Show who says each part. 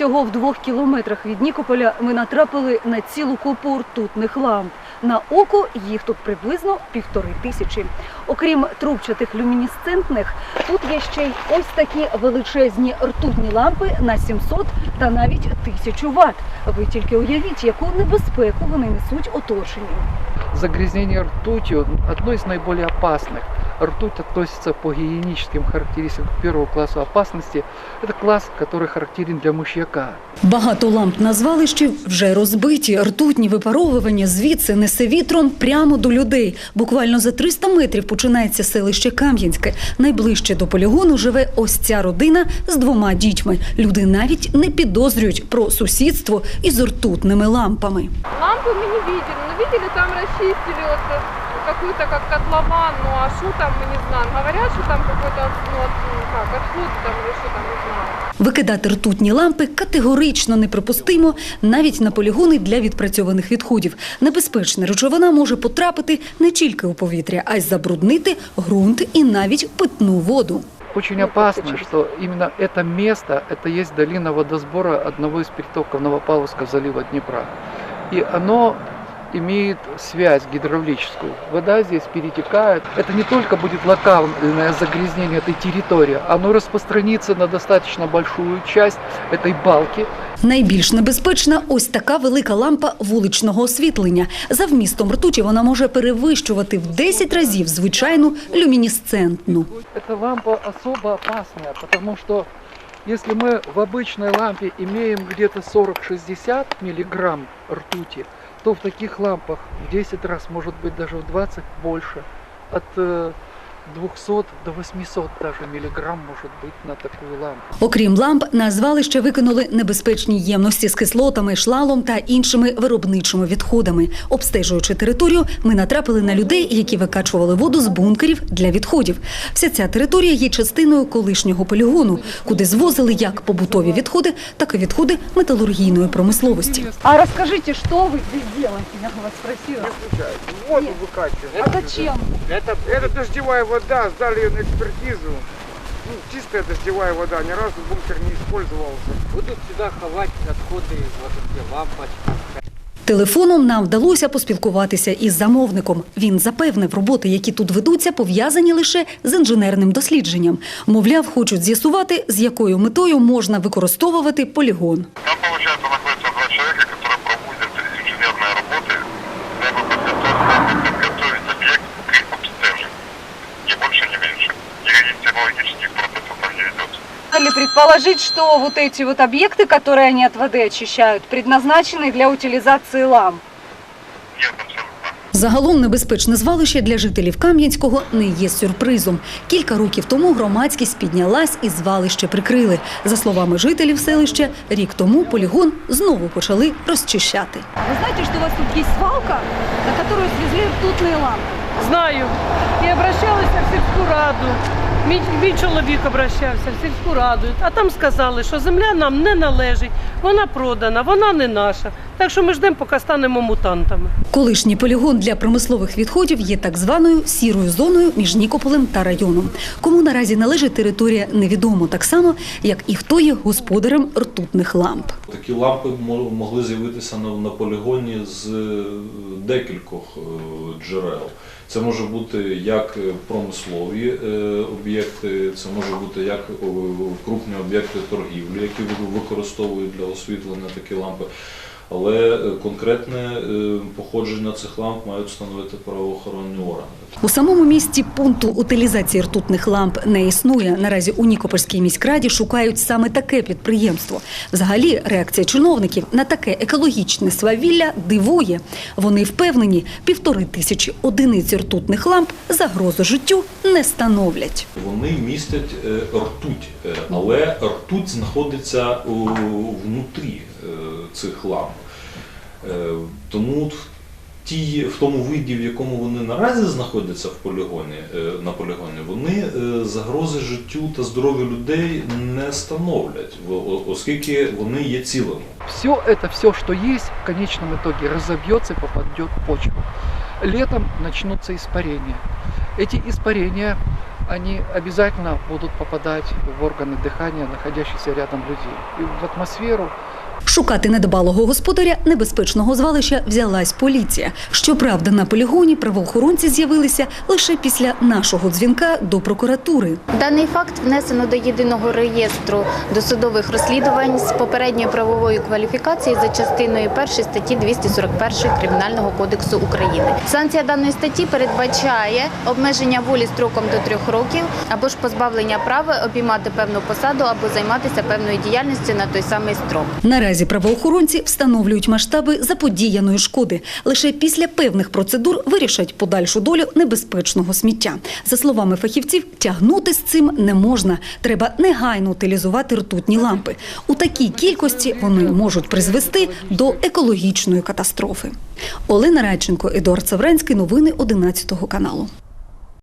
Speaker 1: Всього в двох кілометрах від Нікополя ми натрапили на цілу купу ртутних ламп. На око їх тут приблизно півтори тисячі. Окрім трубчатих люмінесцентних, тут є ще й ось такі величезні ртутні лампи на 700 та навіть 1000 ватт. Ви тільки уявіть, яку небезпеку вони несуть оточенню.
Speaker 2: Загрязнение ртутью одно из наиболее опасных. Ртуть относится по гигиеническим характеристикам к первого класса опасности. Это класс, который характерен для мышьяка.
Speaker 1: Багато ламп на звалищі вже розбиті. Ртутні випаровування звідси несе вітром прямо до людей. Буквально за 300 метрів починається селище Кам'янське. Найближче до полігону живе ось ця родина з двома дітьми. Люди навіть не підозрюють про сусідство із ртутними лампами.
Speaker 3: Лампы мы не видели. Ну, видели, там расчистили вот э, какой-то как котлован, ну а что там, мы не знаем. Говорят, что там какой-то, ну, от, ну, как, отход там или что там, не знаю.
Speaker 1: Викидати ртутні лампи категорично неприпустимо навіть на полігони для відпрацьованих відходів. Небезпечна речовина може потрапити не тільки у повітря, а й забруднити ґрунт і навіть питну воду.
Speaker 2: Очень
Speaker 1: Ну,
Speaker 2: опасно,
Speaker 1: тысячи.
Speaker 2: что именно это место, это есть долина водосбора одного из притоков Новопавловского залива Днепра. И оно имеет связь гидравлическую. Вода здесь перетекает. Это не только будет локальное загрязнение этой территории, оно распространится на достаточно большую часть этой балки,
Speaker 1: Найбільш небезпечна ось така велика лампа вуличного освітлення. За вмістом ртуті вона може перевищувати в 10 разів звичайну люмінесцентну.
Speaker 2: Эта лампа особо опасная, потому что если мы в обычной лампе имеем где-то 40-60 миллиграмм ртути, то в таких лампах в 10 раз, может быть даже в 20 больше. От э, 200 до 800 даже миллиграмм может быть на такую лампу.
Speaker 1: Окрім ламп, на звалище викинули небезпечні ємності з кислотами, шлалом та іншими виробничими відходами. Обстежуючи територію, ми натрапили на людей, які викачували воду з бункерів для відходів. Вся ця територія є частиною колишнього полігону, куди звозили як побутові відходи, так і відходи металургійної промисловості. А розкажіть, що ви тут робите? Я вас спросила.
Speaker 4: Воду выкачиваем.
Speaker 1: А зачем?
Speaker 4: Это, это дождевая вода, сдали ее на экспертизу. Ну, чистая дождевая вода, ни разу бункер не использовался.
Speaker 5: Будут сюда ховать отходы, вот эти лампочки.
Speaker 1: Телефоном нам вдалося поспілкуватися із замовником. Він запевнив, роботи, які тут ведуться, пов'язані лише з інженерним дослідженням. Мовляв, хочуть з'ясувати, з якою метою можна використовувати полігон.
Speaker 6: Там, получается, находятся два человека, которые проводят инженерные работы, технологических процессов там не ведется.
Speaker 1: ли предположить, что вот эти вот объекты, которые они от воды очищают, предназначены для утилизации ламп?
Speaker 6: Нет, абсолютно.
Speaker 1: Загалом небезпечне звалище для жителів Кам'янського не є сюрпризом. Кілька років тому громадськість піднялась і звалище прикрили. За словами жителів селища, рік тому полігон знову почали розчищати. Ви знаєте, що у вас тут є свалка, на яку звезли ртутні лампи?
Speaker 7: Знаю. І обращалися в сільську раду. Мій, мій чоловік обращався в сільську раду, а там сказали, що земля нам не належить, вона продана, вона не наша. Так що ми ждемо, поки станемо мутантами.
Speaker 1: Колишній полігон для промислових відходів є так званою сірою зоною між Нікополем та районом. Кому наразі належить територія, невідомо так само, як і хто є господарем ртутних ламп.
Speaker 8: Такі лампи могли з'явитися на, на полігоні з е, декількох е, джерел. Це може бути як промислові е, об'єкти, це може бути як крупні об'єкти торгівлі, які ви- використовують для освітлення такі лампи. Але е, конкретне е, походження цих ламп мають встановити правоохоронні органи.
Speaker 1: У самому місті пункту утилізації ртутних ламп не існує. Наразі у Нікопольській міськраді шукають саме таке підприємство. Взагалі, реакція чиновників на таке екологічне свавілля дивує. Вони впевнені, півтори тисячі одиниць ртутних ламп загрозу життю не становлять.
Speaker 8: Вони містять е, ртуть, але ртуть знаходиться внутрі цих ламп. Е, Тому ті, в тому виді, в якому вони наразі знаходяться в полігоні, е, на полігоні, вони е, загрози життю та здоров'ю людей не становлять, оскільки вони є цілими.
Speaker 2: Все это, все, что есть, в конечном итоге разобьется и попадет в почву. Летом начнутся испарения. Эти испарения они обязательно будут попадать в органы дыхания, находящихся рядом людей. И в атмосферу
Speaker 1: Шукати недбалого господаря небезпечного звалища взялась поліція. Щоправда, на полігоні правоохоронці з'явилися лише після нашого дзвінка до прокуратури.
Speaker 9: Даний факт внесено до єдиного реєстру досудових розслідувань з попередньою правовою кваліфікацією за частиною 1 статті 241 Кримінального кодексу України. Санкція даної статті передбачає обмеження волі строком до трьох років або ж позбавлення права обіймати певну посаду або займатися певною діяльністю на той самий строк.
Speaker 1: Наразі правоохоронці встановлюють масштаби заподіяної шкоди. Лише після певних процедур вирішать подальшу долю небезпечного сміття. За словами фахівців, тягнути з цим не можна. Треба негайно утилізувати ртутні лампи. У такій кількості вони можуть призвести до екологічної катастрофи. Олена Радченко, Едуард Савренський. Новини 11 каналу.